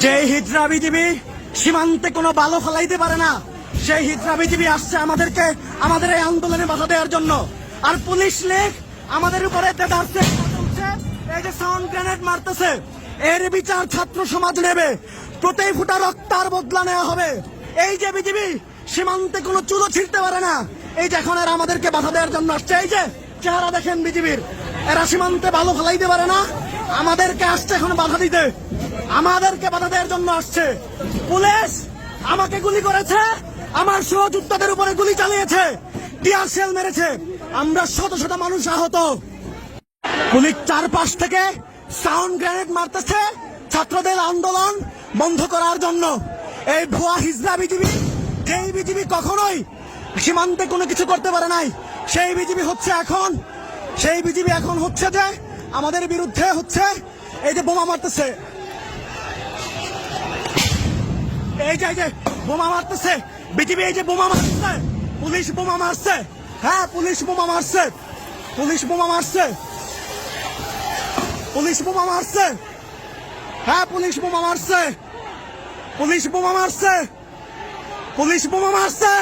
যে হিজরা বিজিবি সীমান্তে কোনো বালো ফেলাইতে পারে না, সেই হিজরা বিজিবি আসছে আমাদেরকে, আমাদের এই আন্দোলনে বাধা দেওয়ার জন্য। আর পুলিশ লেখ আমাদের উপরে এই যে সাউন্ড গ্রেনেড মারতেছে, এর বিচার ছাত্র সমাজ নেবে। প্রতি ফুটা রক্তার বদলা নেওয়া হবে। এই যে বিজিবি সীমান্তে কোনো চুলো ছিঁড়তে পারে না। এই যে এখন এরা আমাদেরকে বাধা দেওয়ার জন্য আসছে, এই যে চেহারা দেখেন বিজিবির এরা সীমান্তে ভালো ফেলাইতে পারে না। আমাদেরকে আসছে এখন বাধা দিতে আমাদেরকে বাধা দেওয়ার জন্য আসছে। পুলিশ আমাকে গুলি করেছে, আমার সহযোদ্ধাদের উপরে গুলি চালিয়েছে, টিয়ার সেল মেরেছে। আমরা শত শত মানুষ আহত। পুলিশ চারপাশ থেকে সাউন্ড গ্রেনেড মারতেছে ছাত্রদের আন্দোলন বন্ধ করার জন্য। এই ভুয়া হিজরা বিজিবি, যেই বিজিবি কখনোই সীমান্তে কোনো কিছু করতে পারে নাই, সেই বিজিবি হচ্ছে এখন। সেই বিজিবি এখন হচ্ছে যে আমাদের বিরুদ্ধে হচ্ছে এই যে বোমা মারতেছে। এই যে এই যে বোমা মারতেছে। বিজিবি এই যে বোমা মারছে পুলিশ বোমা মারছে। হ্যাঁ পুলিশ বোমা মারছে। পুলিশ বোমা মারছে। পুলিশ বোমা মারছে। হ্যাঁ পুলিশ বোমা মারছে। পুলিশ বোমা মারছে। পুলিশ বোমা মারছে।